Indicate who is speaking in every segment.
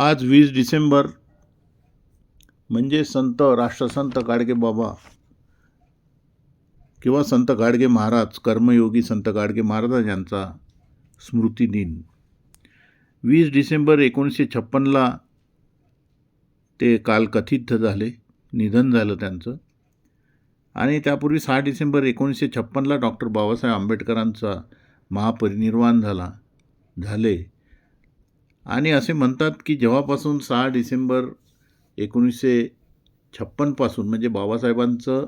Speaker 1: आज वीस डिसेंबर म्हणजे संत राष्ट्रसंत गाडगे बाबा किंवा संत गाडगे महाराज कर्मयोगी संत गाडगे महाराज यांचा स्मृती दिन. वीस डिसेंबर एकोणीसशे छप्पनला ते काल कथित झाले निधन झालं त्यांचं. आणि त्यापूर्वी सहा डिसेंबर एकोणीसशे छप्पनला डॉक्टर बाबासाहेब आंबेडकरांचा महापरिनिर्वाण झाला झाले. आणि असे म्हणतात की जेव्हापासून सहा डिसेंबर एकोणीसशे छप्पनपासून म्हणजे बाबासाहेबांचं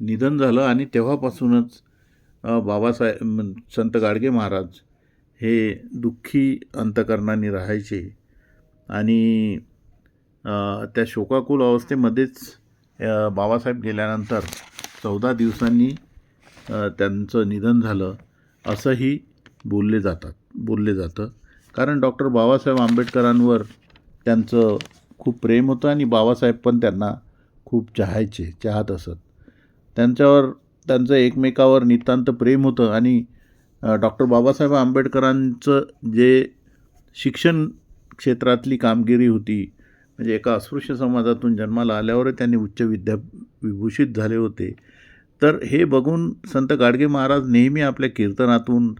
Speaker 1: निधन झालं आणि तेव्हापासूनच बाबासाहेब संत गाडगे महाराज हे दुःखी अंतकरणाने राहायचे. आणि त्या शोकाकुल अवस्थेमध्येच बाबासाहेब गेल्यानंतर चौदा दिवसांनी त्यांचं निधन झालं असंही बोलले जातात बोलले जातं. कारण डॉक्टर बाबासाहेब आंबेडकरांवर त्यांचं खूप प्रेम होतं आणि बाबासाहेब पण त्यांना खूप चाहायचे चाहत असत. त्यांच्यावर त्यांचं एकमेकावर नितांत प्रेम होतं आणि डॉक्टर बाबासाहेब आंबेडकरांचं जे शिक्षण क्षेत्रातली कामगिरी होती म्हणजे एका अस्पृश्य समाजातून जन्माला आल्यावर त्यांनी उच्च विद्या विभूषित झाले होते. तर हे बघून संत गाडगे महाराज नेहमी आपल्या कीर्तनातून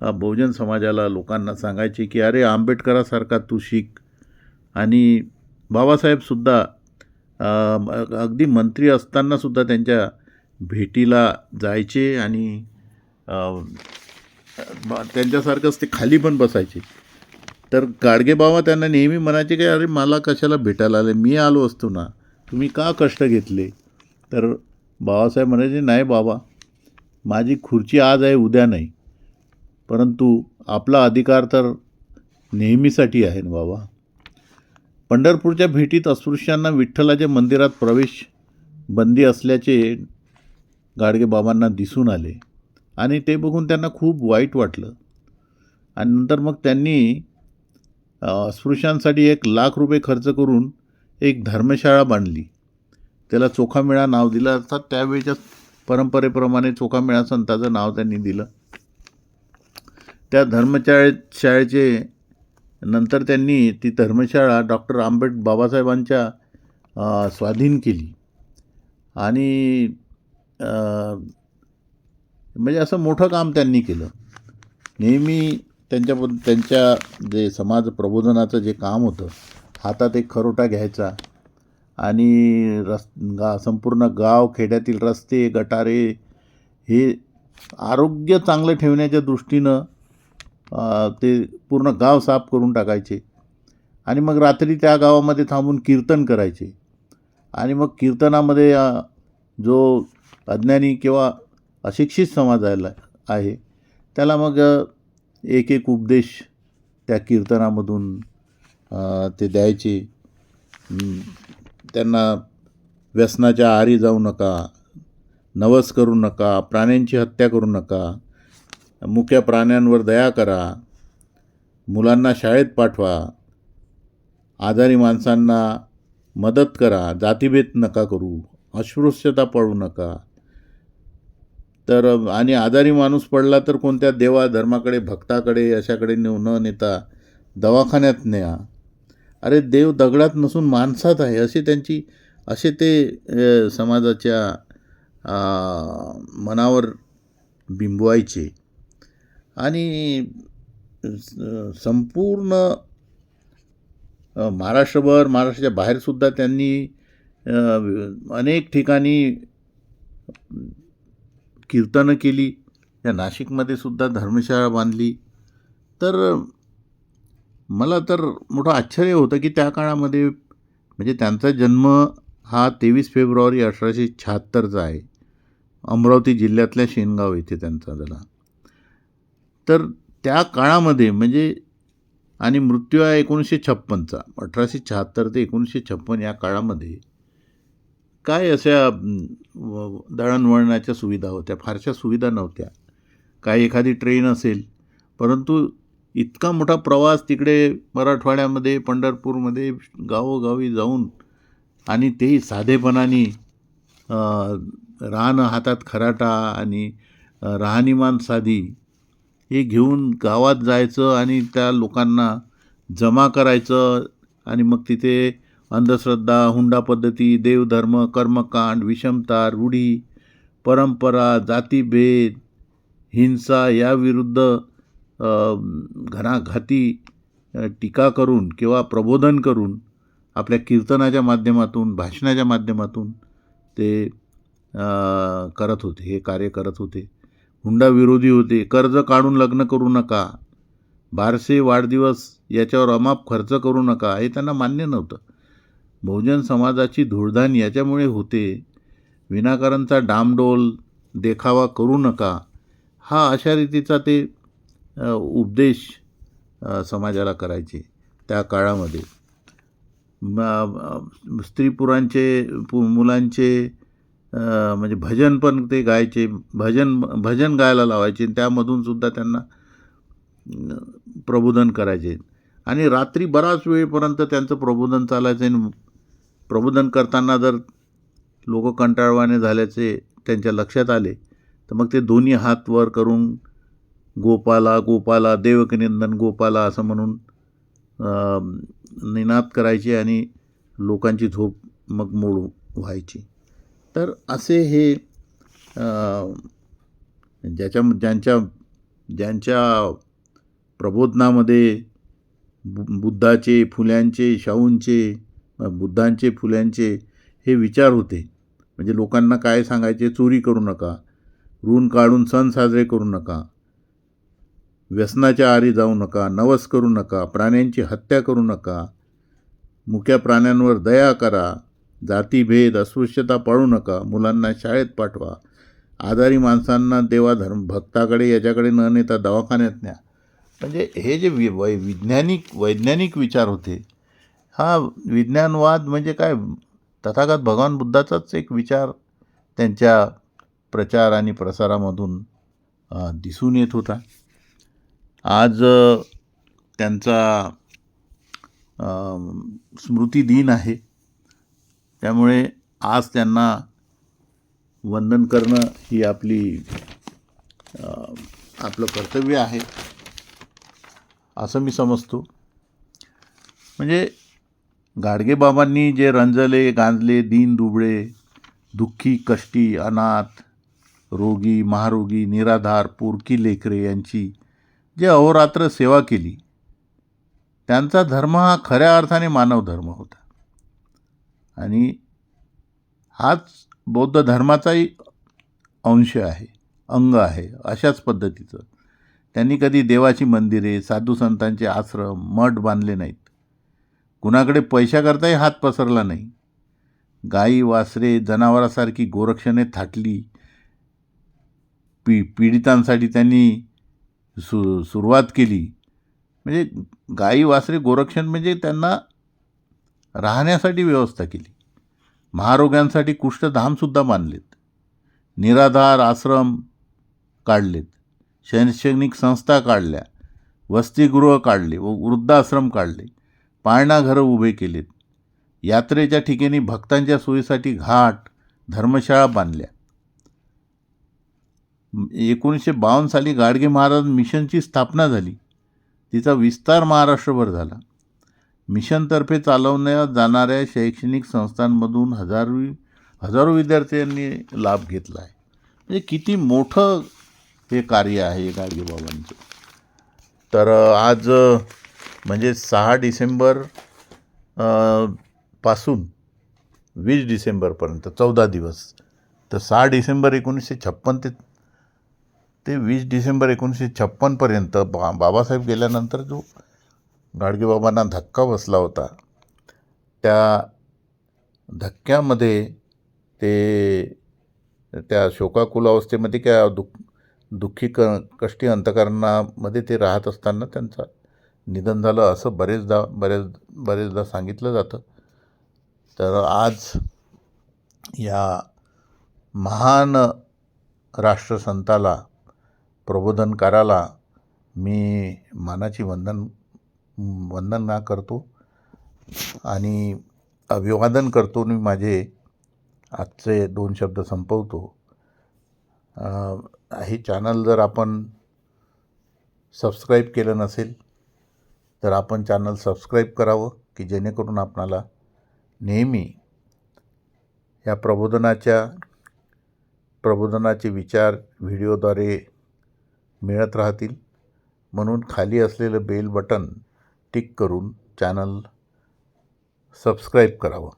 Speaker 1: बहुजन समाजाला लोकांना सांगायचे की अरे आंबेडकरासारखा तू शिक आणि बाबासाहेबसुद्धा अगदी मंत्री असतानासुद्धा त्यांच्या भेटीला जायचे आणि त्यांच्यासारखंच ते खाली पण बसायचे. तर गाडगे बाबा त्यांना नेहमी म्हणायचे की अरे मला कशाला भेटायला आले? मी आलो असतो ना. तुम्ही का कष्ट घेतले? तर बाबासाहेब म्हणायचे नाही बाबा माझी खुर्ची आज आहे उद्या नाही. परंतु आपला अधिकार तर नेहमीसाठी आहे ना बाबा. पंढरपूरच्या भेटीत अस्पृश्यांना विठ्ठलाच्या मंदिरात प्रवेश बंदी असल्याचे गाडगे बाबांना दिसून आले आणि ते बघून त्यांना खूप वाईट वाटलं. आणि नंतर मग त्यांनी अस्पृश्यांसाठी एक लाख रुपये खर्च करून एक धर्मशाळा बांधली. त्याला चोखामेळा नाव दिलं अर्थात त्यावेळच्या परंपरेप्रमाणे चोखामेळा संताचं नाव त्यांनी दिलं. त्या धर्मशाळे शाळेचे नंतर त्यांनी ती धर्मशाळा डॉक्टर आंबेड बाबासाहेबांच्या स्वाधीन केली. आणि म्हणजे असं मोठं काम त्यांनी केलं. नेहमी त्यांच्या त्यांच्या जे समाज प्रबोधनाचं जे काम होतं हातात एक खरोटा घ्यायचा. आणि रस गा संपूर्ण गाव खेड्यातील रस्ते गटारे हे आरोग्य चांगलं ठेवण्याच्या दृष्टीनं ते पूर्ण गाव साफ करून टाकायचे. आणि मग रात्री त्या गावामध्ये थांबून कीर्तन करायचे. आणि मग कीर्तनामध्ये जो अज्ञानी किंवा अशिक्षित समाजाला आहे त्याला मग एक एक उपदेश त्या कीर्तनामधून ते द्यायचे. त्यांना व्यसनाच्या आहारी जाऊ नका नवस करू नका प्राण्यांची हत्या करू नका मुक्या प्राण्यांवर दया करा. मुलांना शाळेत पाठवा. आजारी माणसांना मदत करा. जातीभेद नका करू. अस्पृश्यता पळू नका. तर आणि आजारी माणूस पडला तर कोणत्या देवा धर्माकडे भक्ताकडे अशाकडे नेऊ न नेता दवाखान्यात न्या. अरे देव दगडात नसून माणसात आहे. असे त्यांची असे ते समाजाच्या मनावर बिंबवायचे. आणि संपूर्ण महाराष्ट्रभर महाराष्ट्राच्या बाहेरसुद्धा त्यांनी अनेक ठिकाणी कीर्तनं केली. या नाशिकमध्ये सुद्धा धर्मशाळा बांधली. तर मला तर मोठं आश्चर्य होतं की त्या काळामध्ये म्हणजे त्यांचा जन्म हा तेवीस फेब्रुवारी अठराशे शहात्तरचा आहे. अमरावती जिल्ह्यातल्या शेनगाव येथे त्यांचा झाला. तर त्या काळामध्ये म्हणजे आणि मृत्यू आहे एकोणीसशे छप्पनचा अठराशे शहात्तर ते एकोणीसशे छप्पन या काळामध्ये काय अशा व- दळणवळणाच्या सुविधा होत्या? फारशा सुविधा नव्हत्या. काय एखादी ट्रेन असेल परंतु इतका मोठा प्रवास तिकडे मराठवाड्यामध्ये पंढरपूरमध्ये गावोगावी जाऊन आणि तेही साधेपणाने रान हातात खराटा आणि राहणीमान साधी हे घेऊन गावात जायचं आणि त्या लोकांना जमा करायचं आणि मग तिथे अंधश्रद्धा हुंडा पद्धती देवधर्म कर्मकांड विषमता रूढी परंपरा जातीभेद हिंसा याविरुद्ध अ, घणाघाती टीका करून किंवा प्रबोधन करून आपल्या कीर्तनाच्या माध्यमातून भाषणाच्या माध्यमातून ते करत होते हे कार्य करत होते. हुंडा विरोधी होते. कर्ज काढून लग्न करू नका. बारसे वाढदिवस याच्यावर अमाप खर्च करू नका हे त्यांना मान्य नव्हतं. बहुजन समाजाची धूळधाण याच्यामुळे होते. विनाकारणचा डामडोल देखावा करू नका. हा अशा रीतीचा ते उपदेश समाजाला करायचे त्या काळामध्ये. स्त्रीपुरांचे स्त्री पुरांचे पु मुलांचे म्हणजे भजन पण ते गायचे भजन भजन गायला लावायचे त्यामधून सुद्धा त्यांना प्रबोधन करायचे. आणि रात्री बराच वेळपर्यंत त्यांचं प्रबोधन चालायचं आणि प्रबोधन करताना जर लोक कंटाळवाणे झाल्याचे त्यांच्या लक्षात आले तर मग ते दोन्ही हात वर करून गोपाला गोपाला देवकनिंदन गोपाला असं म्हणून निनाद करायचे आणि लोकांची झोप मग मोड व्हायची. तर असे हे ज्याच्या ज्यांच्या ज्यांच्या प्रबोधनामध्ये बु बुद्धाचे फुल्यांचे शाहूंचे बुद्धांचे फुल्यांचे हे विचार होते. म्हणजे लोकांना काय सांगायचे? चोरी करू नका. ऋण काढून सण साजरे करू नका. व्यसनाच्या आरी जाऊ नका. नवस करू नका. प्राण्यांची हत्या करू नका. मुक्या प्राण्यांवर दया करा. जातीभेद अस्पृश्यता पाळू नका मुलांना शाळेत पाठवा. आजारी माणसांना देवा धर्म भक्ताकडे याच्याकडे न नेता दवाखान्यात न्या. म्हणजे हे जे वि वै वैज्ञानिक वैज्ञानिक विचार होते हा विज्ञानवाद म्हणजे काय? तथागत भगवान बुद्धाचाच एक विचार त्यांच्या प्रचार आणि प्रसारामधून दिसून येत होता. आज त्यांचा स्मृती दिन आहे. त्यामुळे आज त्यांना वंदन करणं ही आपली आपलं कर्तव्य आहे असं मी समजतो. म्हणजे गाडगेबाबांनी जे रंजले गांजले दीन दुबळे दुःखी कष्टी अनाथ रोगी महारोगी निराधार पोरकी लेकरे यांची जे अहोरात्र सेवा केली त्यांचा धर्म हा खऱ्या अर्थाने मानव धर्म होता. आणि हाच बौद्ध धर्माचाही अंश आहे अंग आहे अशाच पद्धतीचं. त्यांनी कधी देवाची मंदिरे साधू संतांचे आश्रम मठ बांधले नाहीत. कुणाकडे पैशाकरताही हात पसरला नाही. गाई वासरे जनावरासारखी गोरक्षणे थाटली. पी पीडितांसाठी त्यांनी सु सुरुवात केली. म्हणजे गाई वासरे गोरक्षण म्हणजे त्यांना राहण्यासाठी व्यवस्था केली. महारोग्यांसाठी कुष्ठधामसुद्धा बांधलेत निराधार आश्रम काढलेत. शैक्षणिक संस्था काढल्या. वसतिगृह काढले व वृद्धाश्रम काढले. पाळणा घरं उभे केलेत. यात्रेच्या ठिकाणी भक्तांच्या सोयीसाठी घाट धर्मशाळा बांधल्या. एकोणीसशे बावन्न साली गाडगे महाराज मिशनची स्थापना झाली. तिचा विस्तार महाराष्ट्रभर झाला. मिशनतर्फे चालवण्यात जाणाऱ्या शैक्षणिक संस्थांमधून हजारो हजारो विद्यार्थ्यांनी लाभ घेतला आहे म्हणजे किती मोठं हे कार्य आहे गाडगेबाबांचं. तर आज म्हणजे सहा डिसेंबरपासून वीस डिसेंबरपर्यंत चौदा दिवस. तर सहा डिसेंबर एकोणीसशे छप्पन ते ते वीस डिसेंबर एकोणीसशे छप्पनपर्यंत बा बाबासाहेब गेल्यानंतर जो गाडगेबाबांना धक्का बसला होता. त्या धक्क्यामध्ये ते त्या शोकाकुल अवस्थेमध्ये क्या दुःख दुःखी क कष्टी अंतकरणामध्ये ते राहत असताना त्यांचं निधन झालं असं बरेचदा बरेच बरेचदा सांगितलं जातं. तर आज या महान राष्ट्रसंताला प्रबोधनकाराला मी मानाची वंदन वंदना करतो आणि अभिवादन करतो मी माझे आजचे दोन शब्द संपवतो. हे चॅनल जर आपण सबस्क्राईब केलं नसेल तर आपण चॅनल सबस्क्राईब करावं की जेणेकरून आपणाला नेहमी या प्रबोधनाच्या प्रबोधनाचे विचार व्हिडिओद्वारे मिळत राहतील. म्हणून खाली असलेलं बेल बटन टिक करून चॅनल सबस्क्राईब करावं.